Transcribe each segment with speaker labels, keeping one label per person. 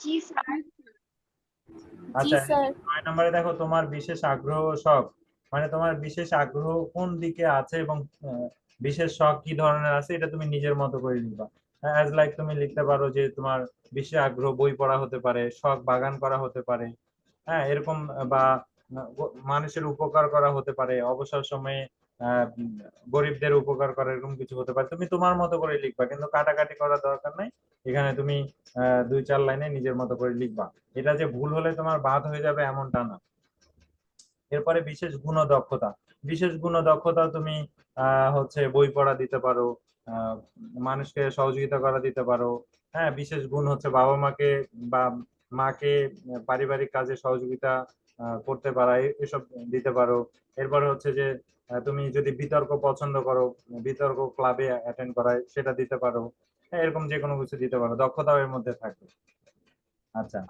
Speaker 1: জি sir.
Speaker 2: আচ্ছা নয় নম্বরে দেখো তোমার বিশেষ আগ্রহ শখ মানে তোমার বিশেষ আগ্রহ কোন দিকে আছে এবং বিশেষ শখ কি ধরনের আছে এটা তুমি নিজের মতো করে লিখবা অ্যাজ লাইক তুমি লিখতে পারো যে তোমার বিশেষ আগ্রহ বই পড়া হতে পারে শখ বাগান করা হতে পারে। হ্যাঁ এরকম বা মানুষের উপকার করা হতে পারে। অবসর সময়ে গরিবদের উপকার করা এরকম কিছু হতে পারে। তুমি তোমার মতো করে লিখবা, কিন্তু কাটাকাটি করার দরকার নাই। এখানে তুমি দুই চার লাইনে নিজের মতো করে লিখবা। এটা যে ভুল হলে তোমার বাদ হয়ে যাবে এমনটা না। এরপরে বিশেষ গুণ দক্ষতা বিশেষ গুণ দক্ষতা তুমি হচ্ছে বই পড়া দিতে পারো মানুষকে সহযোগিতা করা দিতে পারো। হ্যাঁ বিশেষ গুণ হচ্ছে বাবা মাকে বা মাকে পারিবারিক কাজে সহযোগিতা করতে পারা এসব দিতে পারো। এরপরে হচ্ছে যে তুমি যদি বিতর্ক পছন্দ করো বিতর্ক ক্লাবে অ্যাটেন্ড করায় সেটা দিতে পারো। হ্যাঁ, এরকম যে কোনো কিছু দিতে পারো। দক্ষতাও এর মধ্যে থাকবে আচ্ছা।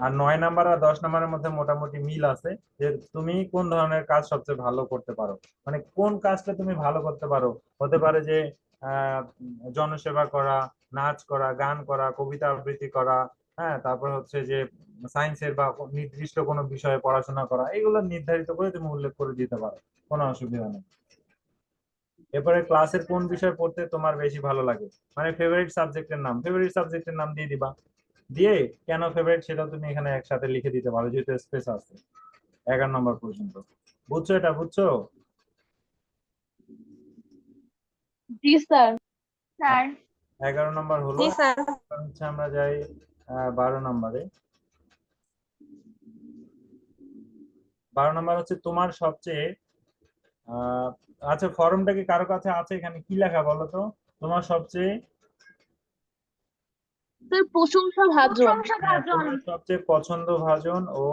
Speaker 2: আর নয় নাম্বার আর দশ নাম্বারের মধ্যে মোটামুটি মিল আছে যে তুমি কোন ধরনের কাজ সবচেয়ে ভালো করতে পারো? মানে কোন কাজটা তুমি ভালো করতে পারো? হতে পারে যে জনসেবা করা নাচ করা গান করা কবিতা আবৃত্তি করা হ্যাঁ তারপর হচ্ছে যে সায়েন্সের বা নির্দিষ্ট কোনো বিষয়ে পড়াশোনা করা এগুলো নির্ধারিত করে তুমি উল্লেখ করে দিতে পারো কোনো অসুবিধা নেই। এরপরে ক্লাসের কোন বিষয় পড়তে তোমার বেশি ভালো লাগে? মানে ফেভারিট সাবজেক্টের নাম ফেভারিট সাবজেক্টের নাম দিয়ে দিবা। দিয়ে কেন ফেভারিট সেটা তুমি এখানে একসাথে লিখে দিতে পারো যেহেতু স্পেস আছে। এগারো নম্বর পর্যন্ত বুঝছ এটা বুঝছ?
Speaker 1: জি স্যার। স্যার।
Speaker 2: এগারো নম্বর হলো
Speaker 1: জি
Speaker 2: হচ্ছে আমরা যাই বারো নম্বরে। বারো নম্বর হচ্ছে তোমার সবচেয়ে আহ, আচ্ছা ফর্মটা কি কারও কাছে আছে এখানে? কি লেখা বলো তো? তোমার সবচেয়ে
Speaker 1: স্যার প্রশংসা ভাজন।
Speaker 2: হ্যাঁ, সবচেয়ে পছন্দ ভাজন ও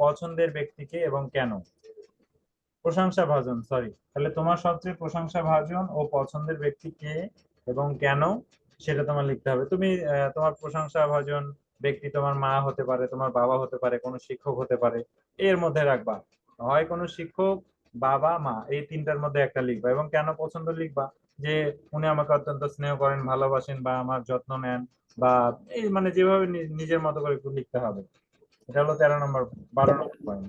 Speaker 2: পছন্দের ব্যক্তিকে এবং কেন? প্রশংসা ভাজন সরি তাহলে তোমার সবচেয়ে প্রশংসা ভাজন ও পছন্দের ব্যক্তি কে এবং কেন? সেটা তোমার লিখতে হবে। তুমি আহ, তোমার প্রশংসা ভাজন ব্যক্তি তোমার মা হতে পারে তোমার বাবা হতে পারে কোনো শিক্ষক হতে পারে। এর মধ্যে রাখবা। হয় কোনো শিক্ষক, বাবা, মা, এই তিনটার মধ্যে একটা লিখবা এবং কেন পছন্দ লিখবা? যে উনি আমাকে অত্যন্ত স্নেহ করেন, ভালোবাসেন বা আমার যত্ন নেন বা এই মানে যেভাবে নিজের মতো করে একটু লিখতে হবে। এটা হলো তেরো নম্বর, বারো নম্বর পয়েন্ট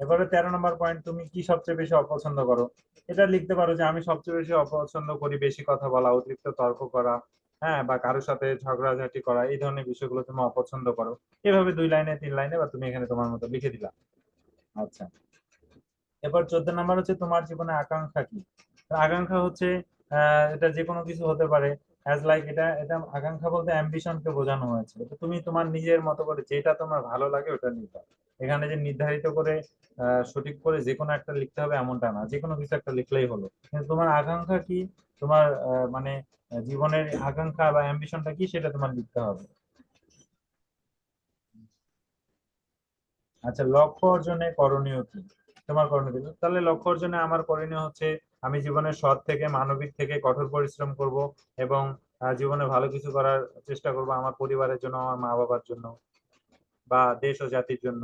Speaker 2: এবারে তেরো নম্বর পয়েন্ট তুমি কি সবচেয়ে বেশি অপছন্দ করো? এটা লিখতে পারো যে আমি সবচেয়ে বেশি অপছন্দ করি বেশি কথা বলা, অতিরিক্ত তর্ক করা হ্যাঁ বা কারোর সাথে ঝগড়াঝাটি করা, এই ধরনের বিষয়গুলো তুমি অপছন্দ করো। এভাবে দুই লাইনে, তিন লাইনে বা তুমি এখানে তোমার মতো লিখে দিলা। আচ্ছা। এবার চোদ্দ নাম্বার হচ্ছে তোমার জীবনে আকাঙ্ক্ষা কি? আকাঙ্ক্ষা হচ্ছে এটা যে কোনো কিছু হতে পারে। অ্যাজ লাইক এটা এটা আকাঙ্ক্ষা বলতে অ্যাম্বিশনকে বোঝানো হয়েছে। তো তুমি তোমার নিজের মতো করে যেটা তোমার ভালো লাগে ওটা লিখবা এখানে যে নির্ধারিত করে সঠিক করে যে কোনো একটা লিখতে হবে এমনটা না। যে কোনো কিছু একটা লিখলেই হলো। কিন্তু তোমার আকাঙ্ক্ষা কি? তোমার মানে জীবনের আকাঙ্ক্ষা বা অ্যাম্বিশনটা কি সেটা তোমার লিখতে হবে। আচ্ছা লক্ষ্য অর্জনে করণীয় কি? তোমার করণীয় কি? তাহলে লক্ষ্য অর্জনে আমার করণীয় হচ্ছে আমি জীবনে সৎ থেকে, মানবিক থেকে কঠোর পরিশ্রম করব এবং জীবনে ভালো কিছু করার চেষ্টা করব আমার পরিবারের জন্য, আমার মা বাবার জন্য বা দেশ ও জাতির জন্য।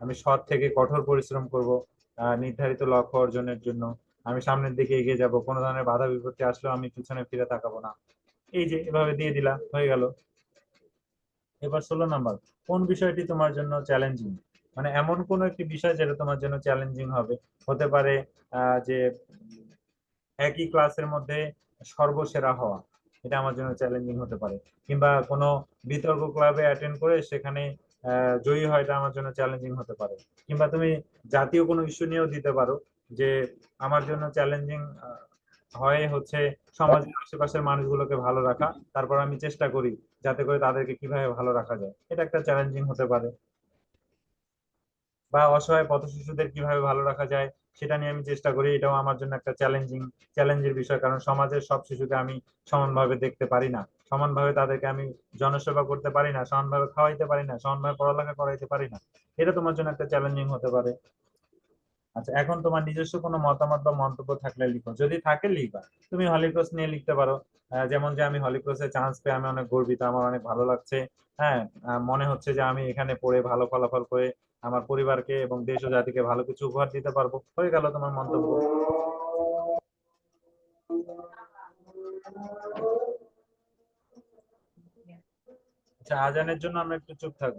Speaker 2: আমি সৎ থেকে কঠোর পরিশ্রম করব নির্ধারিত লক্ষ্য অর্জনের জন্য। আমি সামনের দিকে এগিয়ে যাব, কোনো ধরনের বাধা বিপত্তি আসলেও আমি পিছনে ফিরে তাকাবো না। এই যে, এভাবে দিয়ে দিলা, হয়ে গেল। এবার ষোলো নাম্বার, কোন বিষয়টি তোমার জন্য চ্যালেঞ্জিং মানে এমন কোন একটি বিষয় যেটা তোমার জন্য চ্যালেঞ্জিং হবে? হতে পারে যে একই ক্লাসের মধ্যে সর্বসেরা হওয়া, এটা আমার জন্য চ্যালেঞ্জিং হতে পারে। কিংবা কোনো বিতর্ক ক্লাবে অ্যাটেন্ড করে সেখানে জয়ী হয় এটা আমার জন্য চ্যালেঞ্জিং হতে পারে। কিংবা তুমি জাতীয় কোনো ইস্যু নিয়েও দিতে পারো। যে আমার জন্য চ্যালেঞ্জিং হয় হচ্ছে সমাজের আশেপাশের মানুষগুলোকে ভালো রাখা। তারপর আমি চেষ্টা করি যাতে করে তাদেরকে কীভাবে ভালো রাখা যায়। এটা একটা চ্যালেঞ্জিং হতে পারে। বা অসহায় পথ শিশুদের কীভাবে ভালো রাখা যায়, সেটা নিয়ে আমি চেষ্টা করি। এটাও আমার জন্য একটা চ্যালেঞ্জিং চ্যালেঞ্জের বিষয়, কারণ সমাজের সব শিশুকে আমি সমানভাবে দেখতে পারি না। সমানভাবে তাদেরকে আমি জনসেবা করতে পারি না, সমানভাবে খাওয়াইতে পারি না, সমানভাবে পড়ালেখা করাইতে পারি না। এটা তোমার জন্য একটা চ্যালেঞ্জিং হতে পারে। আচ্ছা এখন তোমার নিজস্ব কোনো মতামত বা মন্তব্য থাকলে লিখো। যদি থাকে, লিখবা। তুমি হলিক্রস নিয়ে লিখতে পারো। যেমন যে আমি হলিক্রসে চান্স পেয়ে আমি অনেক গর্বিত, আমার অনেক ভালো লাগছে। হ্যাঁ মনে হচ্ছে যে আমি এখানে পড়ে ভালো ফলাফল করে আমার পরিবারকে এবং দেশ ও জাতিকে ভালো কিছু উপহার দিতে পারব। হয়ে গেল তোমার মন্তব্য। আচ্ছা আজানের জন্য আমরা একটু চুপ থাকব।